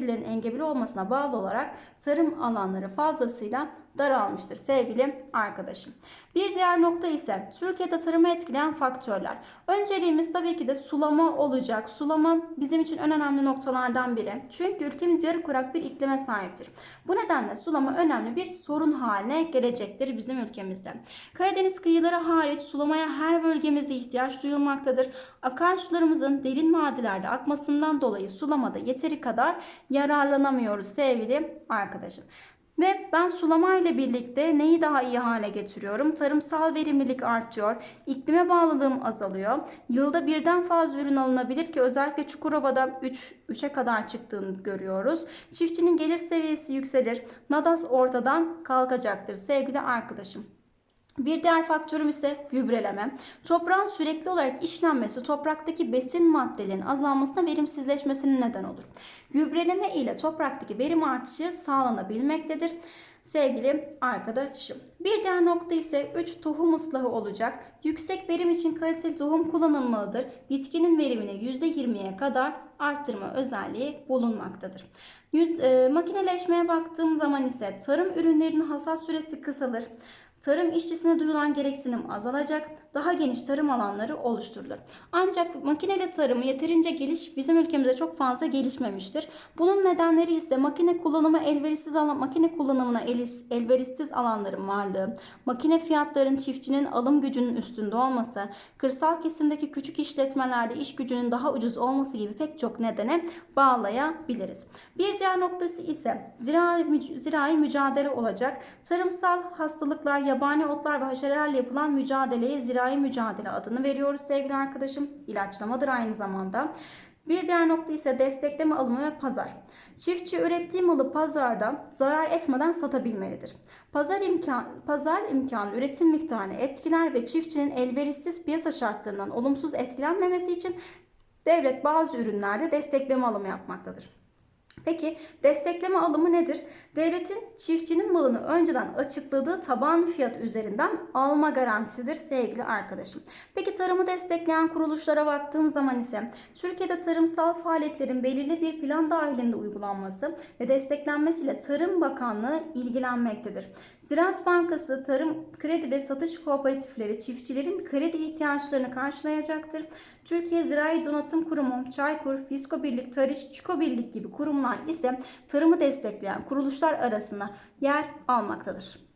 şekillerin engebeli olmasına bağlı olarak tarım alanları fazlasıyla daralmıştır sevgili arkadaşım. Bir diğer nokta ise Türkiye'de tarımı etkileyen faktörler. Önceliğimiz tabii ki de sulama olacak. Sulama bizim için en önemli noktalardan biri. Çünkü ülkemiz yarı kurak bir iklime sahiptir. Bu nedenle sulama önemli bir sorun haline gelecektir bizim ülkemizde. Karadeniz kıyıları hariç sulamaya her bölgemizde ihtiyaç duyulmaktadır. Akarsularımızın derin vadilerde akmasından dolayı sulamada yeteri kadar yararlanamıyoruz sevgili arkadaşım. Ve ben sulama ile birlikte neyi daha iyi hale getiriyorum? Tarımsal verimlilik artıyor, iklime bağlılığım azalıyor. Yılda birden fazla ürün alınabilir ki özellikle Çukurova'da 3 3'e kadar çıktığını görüyoruz. Çiftçinin gelir seviyesi yükselir. Nadas ortadan kalkacaktır sevgili arkadaşım. Bir diğer faktörüm ise gübreleme. Toprağın sürekli olarak işlenmesi topraktaki besin maddelerinin azalmasına verimsizleşmesine neden olur. Gübreleme ile topraktaki verim artışı sağlanabilmektedir. Sevgili arkadaşım. Bir diğer nokta ise 3 tohum ıslahı olacak. Yüksek verim için kaliteli tohum kullanılmalıdır. Bitkinin verimini %20'ye kadar arttırma özelliği bulunmaktadır. Yüz, e, makineleşmeye baktığım zaman ise tarım ürünlerinin hasat süresi kısalır. Tarım işçisine duyulan gereksinim azalacak, daha geniş tarım alanları oluşturulur. Ancak makineli tarımı yeterince geliş bizim ülkemizde çok fazla gelişmemiştir. Bunun nedenleri ise makine kullanımı elverişsiz alan makine kullanımına elverişsiz alanların varlığı, makine fiyatlarının çiftçinin alım gücünün üstünde olması, kırsal kesimdeki küçük işletmelerde iş gücünün daha ucuz olması gibi pek çok nedene bağlayabiliriz. Bir diğer noktası ise zirai, müc- zirai mücadele olacak. Tarımsal hastalıklar, yabani otlar ve haşerelerle yapılan mücadeleye zirai mücadele adını veriyoruz sevgili arkadaşım. İlaçlamadır aynı zamanda. Bir diğer nokta ise destekleme alımı ve pazar. Çiftçi ürettiği malı pazarda zarar etmeden satabilmelidir. Pazar imkan pazar imkanı üretim miktarını etkiler ve çiftçinin elverişsiz piyasa şartlarından olumsuz etkilenmemesi için devlet bazı ürünlerde destekleme alımı yapmaktadır. Peki destekleme alımı nedir? Devletin çiftçinin malını önceden açıkladığı taban fiyat üzerinden alma garantisidir sevgili arkadaşım. Peki tarımı destekleyen kuruluşlara baktığım zaman ise Türkiye'de tarımsal faaliyetlerin belirli bir plan dahilinde uygulanması ve desteklenmesiyle Tarım Bakanlığı ilgilenmektedir. Ziraat Bankası, tarım kredi ve satış kooperatifleri çiftçilerin kredi ihtiyaçlarını karşılayacaktır. Türkiye Zirai Donatım Kurumu, Çaykur, Fisko Birlik, Tarış, Çiko Birlik gibi kurumlar ise tarımı destekleyen kuruluşlar arasında yer almaktadır.